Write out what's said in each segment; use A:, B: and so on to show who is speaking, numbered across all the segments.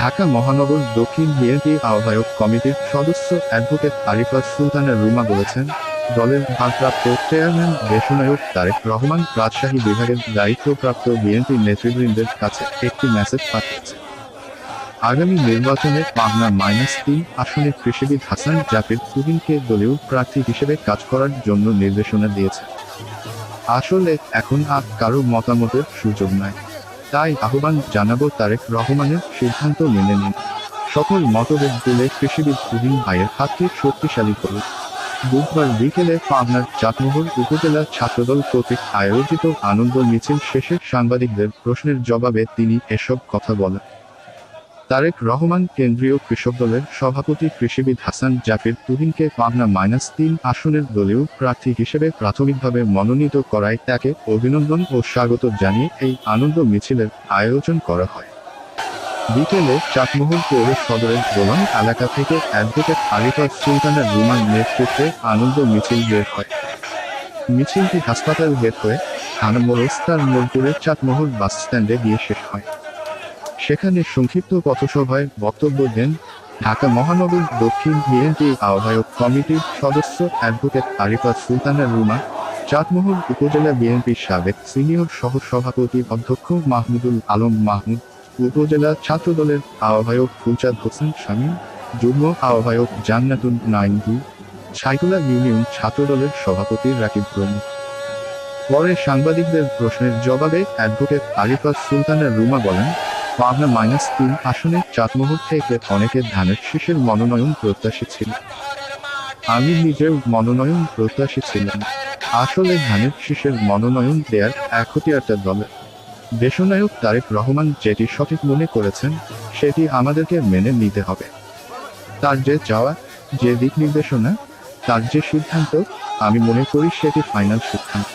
A: ঢাকা মহানগর দক্ষিণ বিএনপি আহ্বায়ক কমিটির সদস্য অ্যাডভোকেট আরিফা সুলতানা রুমা বলেছেন, দলের ভারপ্রাপ্ত চেয়ারম্যান, দেশনায়ক তারেক রহমান রাজশাহী বিভাগের দায়িত্বপ্রাপ্ত বিএনপি নেতৃবৃন্দের কাছে একটি মেসেজ পাঠিয়েছে। আগামী নির্বাচনে পাবনা মাইনাস তিন আসনে কৃষিবিদ হাসান জাকির তুহিনকে দলীয় প্রার্থী হিসেবে কাজ করার জন্য নির্দেশনা দিয়েছে আসলে এখন আর কারও মতামতের সুযোগ নাই। তাই আহ্বান জানাব তারেক রহমানের সিদ্ধান্ত মেনে নিন। সকল মতভেদ তুলে কৃষিবিদ তুহিন ভাইয়ের হাতকে শক্তিশালী করুন। বুধবার বিকেলে পাবনার চাটমোহর উপজেলা ছাত্রদল কর্তৃক আয়োজিত আনন্দ মিছিল শেষে সাংবাদিকদের প্রশ্নের জবাবে তিনি এসব কথা বলেন। তারেক রহমান কেন্দ্রীয় কৃষক দলের সভাপতি কৃষিবিদ হাসান জাফির তুহিনকে পাবনা মাইনাস তিন আসনের দলীয় প্রার্থী হিসেবে প্রাথমিকভাবে মনোনীত করায় তাকে অভিনন্দন ও স্বাগত জানিয়ে এই আনন্দ মিছিলের আয়োজন করা হয়। বিকেলে চাটমোহর পৌর সদরের গোলাম এলাকা থেকে অ্যাডভোকেট আরিফা সুলতানা রুমান নেতৃত্বে আনন্দ মিছিল বের হয়। মিছিলটি হাসপাতাল বের হয়ে থানা মোরস্তার মোড়পুরের চাটমোহর বাস স্ট্যান্ডে গিয়ে শেষ হয়। সেখানে সংক্ষিপ্ত পথসভায় বক্তব্য দেন ঢাকা মহানগর দক্ষিণ বিএনপি আহ্বায়ক কমিটির সদস্য অ্যাডভোকেট আরিফা সুলতানা রুমা চাটমোহর উপজেলা বিএনপির সাবেক সিনিয়র সহ সভাপতি অধ্যক্ষ মাহমুদুল আলম মাহমুদ, উপজেলা ছাত্রদলের আহ্বায়ক ফুলচাঁদ হোসেন শামীম, যুগ্ম আহ্বায়ক জান্নাতুন নাইনদু ছাইকুলা ইউনিয়ন ছাত্রদলের সভাপতি রাকিব প্রমুখ। পরে সাংবাদিকদের প্রশ্নের জবাবে অ্যাডভোকেট আরিফা সুলতানা রুমা বলেন পাবনা মাইনাস তিন আসনে চাটমোহর থেকে অনেকের ধানের শীষের মনোনয়ন প্রত্যাশী ছিল। আমি নিজেও মনোনয়ন প্রত্যাশী ছিলাম। আসলে ধানের শীষের মনোনয়ন দেয়ার একটিয়ারটা দলের দেশনায়ক তারেক রহমান যেটি সঠিক মনে করেছেন, সেটি আমাদেরকে মেনে নিতে হবে। তার যে চাওয়া, যে দিক নির্দেশনা, তার যে সিদ্ধান্ত, আমি মনে করি সেটি ফাইনাল সিদ্ধান্ত।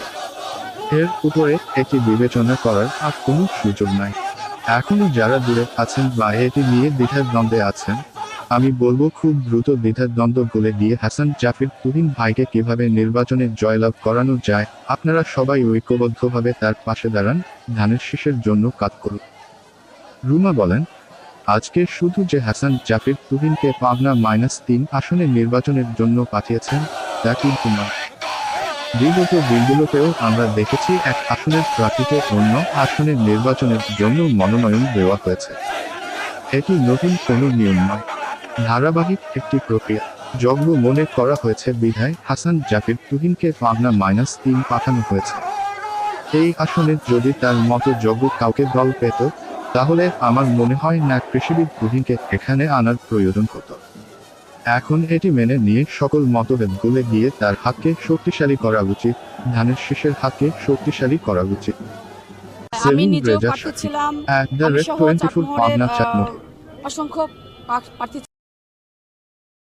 A: এর উপরে এটি বিবেচনা করার আর কোনো সুযোগ নাই। এখনও যারা দূরে আছেন বা এটি নিয়ে দ্বিধার দ্বন্দ্বে আছেন, আমি বলব খুব দ্রুত দ্বিধার দ্বন্দ্ব গলে দিয়ে হাসান জাফির তুহিন ভাইকে কীভাবে নির্বাচনে জয়লাভ করানো যায়, আপনারা সবাই ঐক্যবদ্ধভাবে তার পাশে দাঁড়ান, ধানের শীষের জন্য কাজ করুন। রুমা বলেন, আজকে শুধু যে হাসান জাফির তুহিনকে পাবনা মাইনাস তিন আসনে নির্বাচনের জন্য পাঠিয়েছেন, তা কিন্তু নয়। বিগত দিনগুলোতেও আমরা দেখেছি এক আসনের প্রার্থীকে অন্য আসনের নির্বাচনের জন্য মনোনয়ন দেওয়া হয়েছে। এটি নতুন কোনো নিয়ম নয়। ধারাবাহিক একটি প্রক্রিয়া। যজ্ঞ মনে করা হয়েছে, বিধায় হাসান জাফির তুহিনকে পাবনা মাইনাস তিন পাঠানো হয়েছে। এই আসনে যদি তার মতো যজ্ঞ কাউকে দল পেত, তাহলে আমার মনে হয় না কৃষিবিদ তুহিনকে এখানে আনার প্রয়োজন হতো। এখন এটি মেনে নিয়ে সকল মতভেদ গুলে গিয়ে তার হাতকে শক্তিশালী করা উচিত ধানের শেষের হাতকে শক্তিশালী করা উচিত।
B: আমি নিজেও প্রার্থী ছিলাম।
A: at the
B: আমি
A: red
B: সহ
A: 24
B: চাটমোহরের,
A: পাবনা
B: আহ, অসংখ্য প্রার্থী